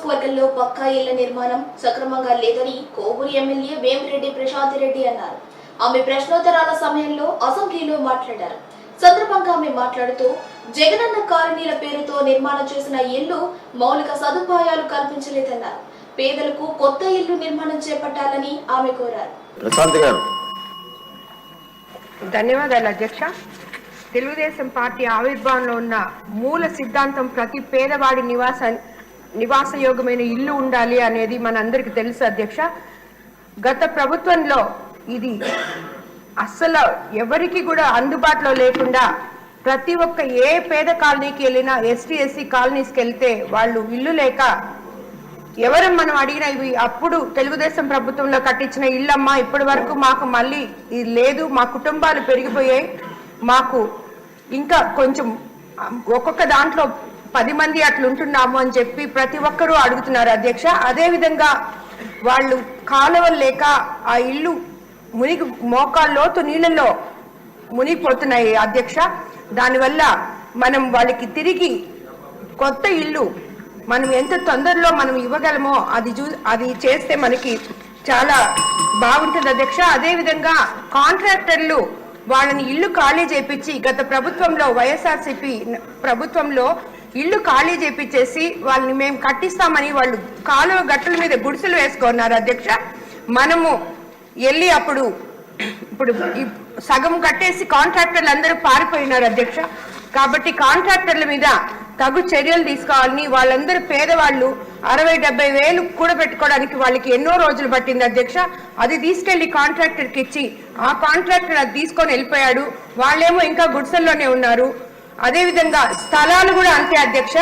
నియోజకవర్గంలో పక్కా ఇళ్ళ నిర్మాణం సక్రమంగా లేదని కోవూరు ఎమ్మెల్యే వేమిరెడ్డి ప్రశాంత్ రెడ్డి అన్నారు. ఆమె ప్రశ్నోత్తరాల సమయంలో అసెంబ్లీలో మాట్లాడారు. సందర్భంగా ఆమె మాట్లాడుతూ జగనన్న కాలనీల పేరుతో నిర్మాణం చేసిన ఇల్లు మౌలిక సదుపాయాలు కల్పించలేదన్నారు. పేదలకు కొత్త ఇల్లు నిర్మాణం చేపట్టాలని ఆమె కోరారు. ప్రశాంత్ గారు. ధన్యవాదాలు అధ్యక్ష. తెలుగుదేశం పార్టీ ఆవిర్భావంలో ఉన్న మూల సిద్ధాంతం ప్రతి పేదవాడి నివాస నివాసయోగమైన ఇల్లు ఉండాలి అనేది మనందరికీ తెలుసు అధ్యక్ష. గత ప్రభుత్వంలో ఇది అస్సలు ఎవరికి కూడా అందుబాటులో లేకుండా ప్రతి ఒక్క ఏ పేద కాలనీకి వెళ్ళినా ఎస్టీ ఎస్సీ కాలనీస్కి వెళ్తే వాళ్ళు ఇల్లు లేక ఎవరు మనం అడిగిన ఇవి అప్పుడు తెలుగుదేశం ప్రభుత్వంలో కట్టించిన ఇల్లమ్మా ఇప్పటి వరకు మాకు మళ్ళీ ఇది లేదు మా కుటుంబాలు పెరిగిపోయాయి మాకు ఇంకా కొంచెం ఒక్కొక్క దాంట్లో పది మంది అట్లుంటున్నాము అని చెప్పి ప్రతి ఒక్కరూ అడుగుతున్నారు అధ్యక్ష. అదేవిధంగా వాళ్ళు కాలువలు లేక ఆ ఇల్లు మునిగి మోకాల్లోతు నీళ్ళల్లో నీళ్ళలో మునిగిపోతున్నాయి అధ్యక్ష. దానివల్ల మనం వాళ్ళకి తిరిగి కొత్త ఇల్లు మనం ఎంత తొందరలో మనం ఇవ్వగలమో అది చూ అది చేస్తే మనకి చాలా బాగుంటుంది అధ్యక్ష. అదే విధంగా కాంట్రాక్టర్లు వాళ్ళని ఇల్లు ఖాళీ చేపించి గత ప్రభుత్వంలో వైఎస్ఆర్సీపీ ప్రభుత్వంలో ఇల్లు ఖాళీ చేపించేసి వాళ్ళని మేము కట్టిస్తామని వాళ్ళు కాలువ గట్టుల మీద గుడిసెలు వేసుకున్నారు అధ్యక్ష. మనము వెళ్ళి అప్పుడు ఇప్పుడు సగం కట్టేసి కాంట్రాక్టర్లు అందరూ పారిపోయినారు అధ్యక్ష. కాబట్టి కాంట్రాక్టర్ల మీద తగు చర్యలు తీసుకోవాలని వాళ్ళందరూ పేదవాళ్ళు అరవై డెబ్బై వేలు కూడబెట్టుకోవడానికి వాళ్ళకి ఎన్నో రోజులు పట్టింది అధ్యక్ష. అది తీసుకెళ్ళి కాంట్రాక్టర్కి ఇచ్చి ఆ కాంట్రాక్టర్ అది తీసుకొని వెళ్ళిపోయాడు. వాళ్ళేమో ఇంకా గుడిసెల్లోనే ఉన్నారు. అదేవిధంగా స్థలాలు కూడా అంతే అధ్యక్ష.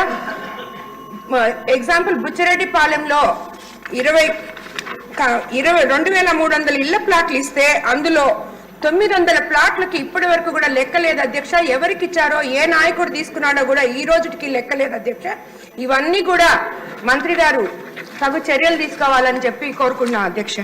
ఎగ్జాంపుల్ బుచ్చిరెడ్డిపాలెంలో ఇరవై ఇరవై రెండు వేల మూడు వందల ఇళ్ళ ప్లాట్లు ఇస్తే అందులో తొమ్మిది వందల ప్లాట్లకి ఇప్పటి వరకు కూడా లెక్కలేదు అధ్యక్ష. ఎవరికి ఇచ్చారో ఏ నాయకుడు తీసుకున్నాడో కూడా ఈ రోజుకి లెక్కలేదు అధ్యక్ష. ఇవన్నీ కూడా మంత్రి గారు తగు చర్యలు తీసుకోవాలని చెప్పి కోరుకున్నా అధ్యక్ష.